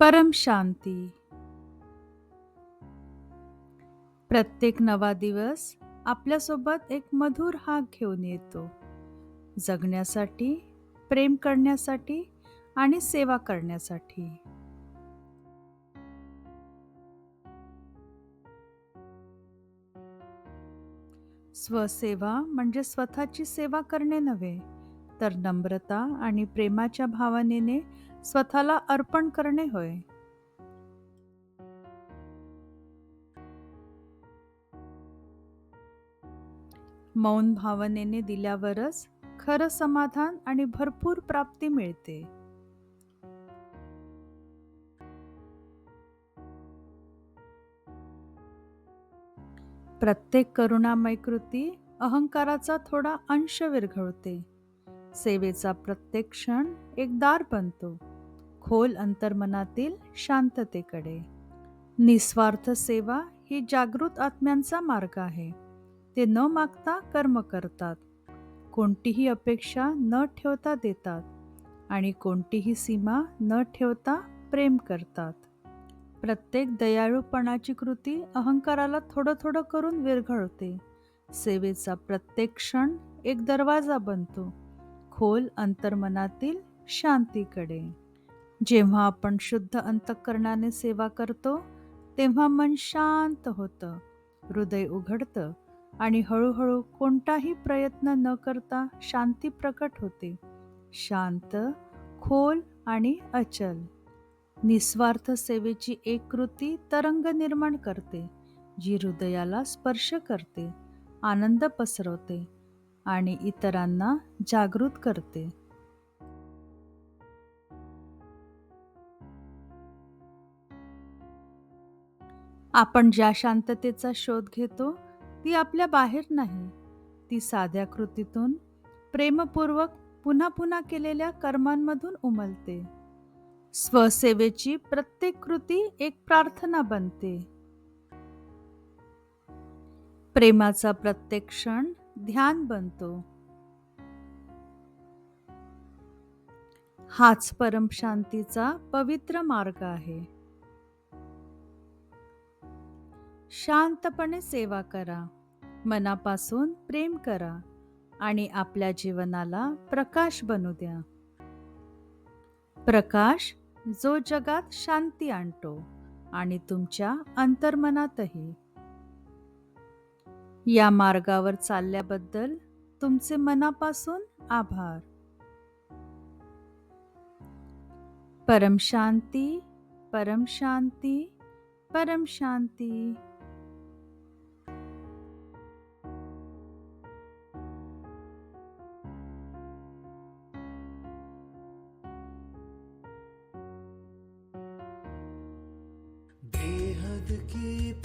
परम शांती. प्रत्येक नवा दिवस आपल्यासोबत एक मधुर हाक घेऊन येतो. जगण्यासाठी प्रेम करण्यासाठी आणि सेवा करण्यासाठी. स्वसेवा म्हणजे स्वतःची सेवा करणे नव्हे तर नम्रता आणि प्रेमाच्या भावनेने स्वतःला अर्पण करणे होय. मौन भावनेने दिल्यावरच खरं समाधान आणि भरपूर प्राप्ती मिळते. प्रत्येक करुणामय कृती अहंकाराचा थोडा अंश विरघळते. सेवेचा प्रत्येक क्षण एक दार बनतो. खोल अंतर्मनातील शांततेकडे. निस्वार्थ सेवा ही जागृत आत्म्यांचा मार्ग आहे. ते न मागता कर्म करतात. कोणतीही अपेक्षा न ठेवता देतात आणि कोणतीही सीमा न ठेवता प्रेम करतात. प्रत्येक दयाळूपणाची कृती अहंकाराला थोडं थोडं करून विरघळते. सेवेचा प्रत्येक क्षण एक दरवाजा बनतो. खोल अंतर्मनातील शांतीकडे. जेव्हा आपण शुद्ध अंतःकरणाने सेवा करतो तेव्हा मन शांत होतं हृदय उघडतं आणि हळूहळू कोणताही प्रयत्न न करता शांती प्रकट होते. शांत खोल आणि अचल. निस्वार्थ सेवेची एक कृती तरंग निर्माण करते जी हृदयाला स्पर्श करते आनंद पसरवते आणि इतरांना जागृत करते. आपण ज्या शांततेचा शोध घेतो ती आपल्या बाहेर नाही. ती साध्या कृतीतून प्रेमपूर्वक पुन्हा पुन्हा केलेल्या कर्मांमधून उमलते. स्वसेवेची प्रत्येक कृती एक प्रार्थना बनते. प्रेमाचा प्रत्येक क्षण ध्यान बनतो. हाच परम शांतीचा पवित्र मार्ग आहे. शांतपणे सेवा करा. मनापासून प्रेम करा आणि आपल्या जीवनाला प्रकाश बनू द्या. प्रकाश जो जगात शांती आणतो आणि तुमच्या अंतर्मनातही. या मार्गावर चालल्याबद्दल तुमचे मनापासून आभार. परम शांती परम शांती परम शांती.